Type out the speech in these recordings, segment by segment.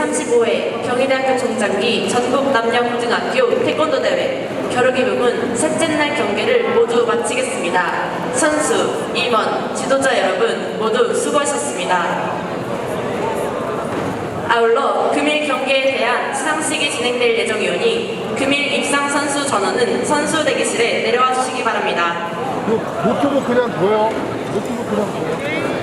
제35회 경희대학교 총장기 전국 남녀 고등학교 태권도 대회 겨루기 부문 셋째 날 경기를 모두 마치겠습니다. 선수, 임원, 지도자 여러분 모두 수고하셨습니다. 아울러 금일 경기에 대한 시상식이 진행될 예정이오니 금일 입상 선수 전원은 선수 대기실에 내려와 주시기 바랍니다. 그 노트북 그냥 둬요. 노트북 그냥 둬요.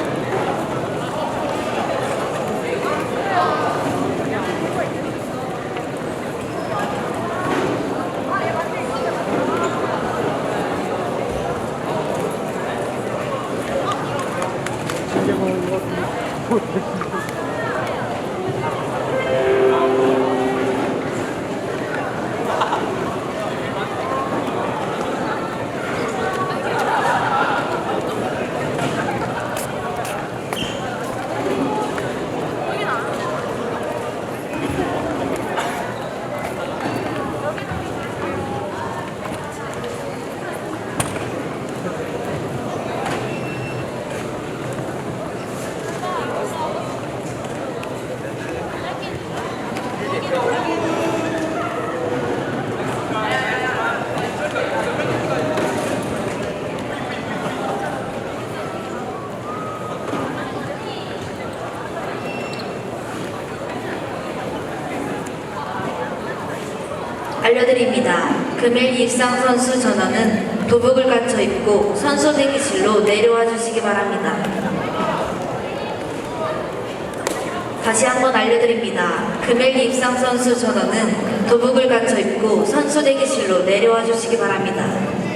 でも思って。 알려드립니다. 금일 입상 선수 전원은 도복을 갖춰 입고 선수 대기실로 내려와 주시기 바랍니다. 다시 한번 알려드립니다. 금일 입상 선수 전원은 도복을 갖춰 입고 선수 대기실로 내려와 주시기 바랍니다.